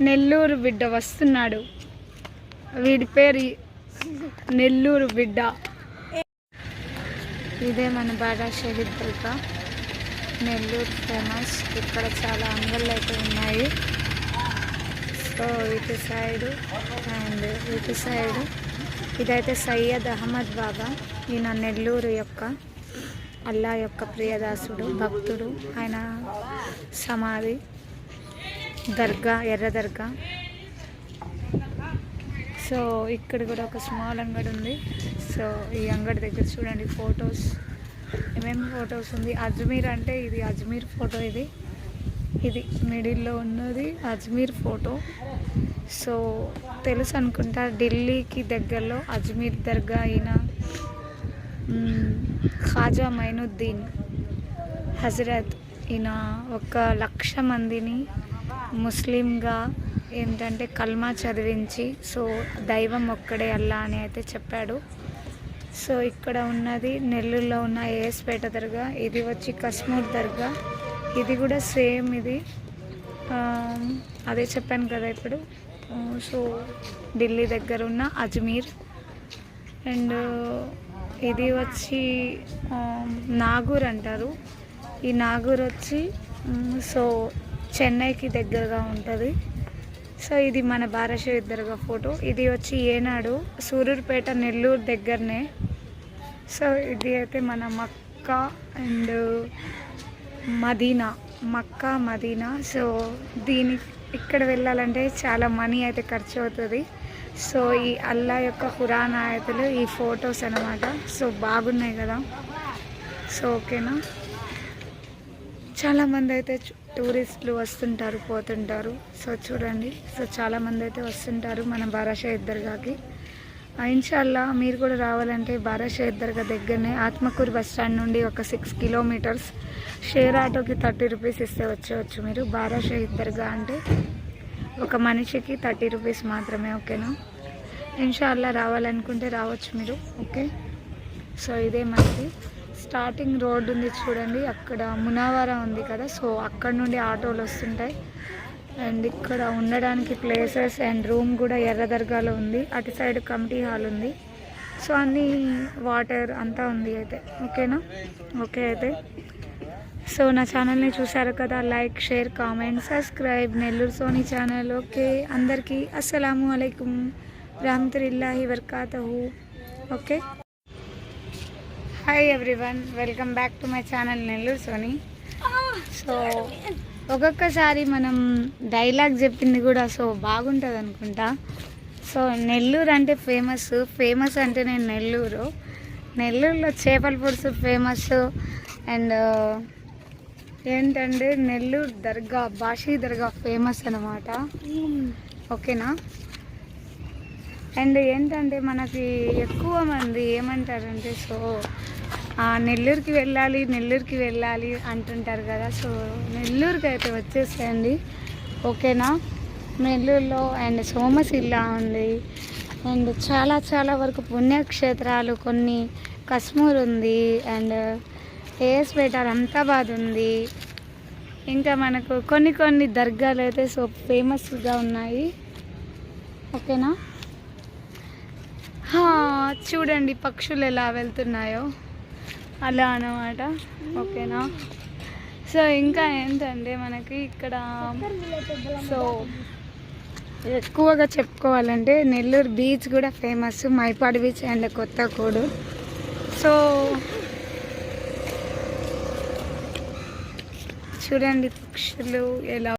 నెల్లూరు బిడ్డ వస్తున్నాడు. వీడి పేరు నెల్లూరు బిడ్డ. ఇదే మన బాడాశైలి దుర్గ. నెల్లూరు ఫేమస్ ఇక్కడ చాలా అంగళ్ళు అయితే ఉన్నాయి. సో ఇటు సైడు అండ్ ఇటు సైడు ఇదైతే సయ్యద్ అహ్మద్ బాబా. ఈయన నెల్లూరు యొక్క అల్లా యొక్క ప్రియదాసుడు భక్తుడు. ఆయన సమాధి. దర్గా ఎర్ర దర్గా. సో ఇక్కడ కూడా ఒక స్మాల్ అంగడి ఉంది. సో ఈ అంగడి దగ్గర చూడండి ఫొటోస్. ఏమేమి ఫొటోస్ ఉంది? అజ్మీర్ అంటే ఇది అజ్మీర్ ఫోటో ఇది. ఇది మిడిల్లో ఉన్నది అజ్మీర్ ఫోటో. సో తెలుసు అనుకుంటా ఢిల్లీకి దగ్గరలో అజ్మీర్ దర్గా అయిన ఖాజా మైనుద్దీన్ హజరత్ ఈయన ఒక లక్ష మందిని ముస్లింగా ఏంటంటే కల్మా చదివించి సో దైవం ఒక్కడే అల్లా అని అయితే చెప్పాడు. సో ఇక్కడ ఉన్నది నెల్లూరులో ఉన్న ఏఎస్పేట దర్గా ఇది వచ్చి కశ్మూర్ దర్గా. ఇది కూడా సేమ్ ఇది. అదే చెప్పాను కదా ఇప్పుడు. సో ఢిల్లీ దగ్గర ఉన్న అజ్మీర్. అండ్ ఇది వచ్చి నాగూర్ అంటారు. ఈ నాగూర్ వచ్చి సో చెన్నైకి దగ్గరగా ఉంటుంది. సో ఇది మన భారతీయ దర్గా ఫోటో. ఇది వచ్చి ఏనాడు సూరూర్పేట నెల్లూరు దగ్గరనే. సో ఇది అయితే మన Mecca and Medina Mecca Medina. So దీని ఇక్కడ వెళ్ళాలంటే చాలా మనీ అయితే ఖర్చు అవుతుంది. సో ఈ అల్లా యొక్క ఖురాన్ ఆయతలు ఈ ఫొటోస్ అనమాట సో బాగున్నాయి కదా. సో ఓకేనా? చాలామంది అయితే టూరిస్టులు వస్తుంటారు పోతుంటారు. సో చూడండి సో చాలామంది అయితే వస్తుంటారు మన బారాషా ఇద్దరుగాకి ఆ, ఇన్షాల్లా మీరు కూడా రావాలంటే బారాషా ఇద్దరుగా దగ్గరనే ఆత్మకూరు బస్ స్టాండ్ నుండి ఒక సిక్స్ కిలోమీటర్స్ షేర్ ఆటోకి థర్టీ రూపీస్ ఇస్తే వచ్చేవచ్చు మీరు. బారాషా ఇద్దరుగా అంటే ఒక మనిషికి థర్టీ రూపీస్ మాత్రమే ఓకేనా? ఇన్షాల్లా రావాలనుకుంటే రావచ్చు మీరు ఓకే? సో ఇదే మనకి స్టార్టింగ్ రోడ్ ఉంది చూడండి అక్కడ మునావరా ఉంది కదా సో అక్కడ నుండి ఆటోలు వస్తుంటాయి. అండ్ ఇక్కడ ఉండడానికి ప్లేసెస్ అండ్ రూమ్ కూడా ఎర్ర దర్గాలో ఉంది. అటు సైడ్ కమిటీ హాల్ ఉంది. సో అన్నీ వాటర్ అంతా ఉంది అయితే. ఓకేనా ఓకే అయితే. సో నా ఛానల్ని చూసారు కదా like share comment subscribe Nellore Sony channel okay అందరికీ అస్సలాము అలైకుం. రహమతుల్లాహి వర్కాతహు. Okay hi everyone welcome back to my channel Nellore Sony so ఒక్కొక్కసారి మనం డైలాగ్ చెప్పింది కూడా సో బాగుంటుంది అనుకుంటా. సో నెల్లూరు అంటే ఫేమస్ ఫేమస్ అంటే నేను నెల్లూరు నెల్లూరులో చేపల పులుసు ఫేమస్ అండ్ uh, ఏంటంటే నెల్లూరు దర్గా బాషీ దర్గా ఫేమస్ అనమాట ఓకేనా? అండ్ ఏంటంటే మనకి ఎక్కువ మంది ఏమంటారంటే సో నెల్లూరుకి వెళ్ళాలి నెల్లూరుకి వెళ్ళాలి అంటుంటారు కదా. సో నెల్లూరుకి అయితే వచ్చేసేయండి. ఓకేనా? నెల్లూరులో అండ్ సోమశిల ఉంది. అండ్ చాలా చాలా వరకు పుణ్యక్షేత్రాలు కొన్ని కశ్మూర్ ఉంది. అండ్ ఏఎస్పేట అంతాబాద్ ఉంది. ఇంకా మనకు కొన్ని కొన్ని దర్గాలు అయితే సో ఫేమస్గా ఉన్నాయి. ఓకేనా? చూడండి పక్షులు ఎలా వెళ్తున్నాయో. అలా అన్నమాట. ఓకేనా? సో ఇంకా ఏంటంటే మనకి ఇక్కడ సో ఎక్కువగా చెప్పుకోవాలంటే నెల్లూరు బీచ్ కూడా famous Mypadu beach and Kothagudu. So చూడండి పక్షులు ఎలా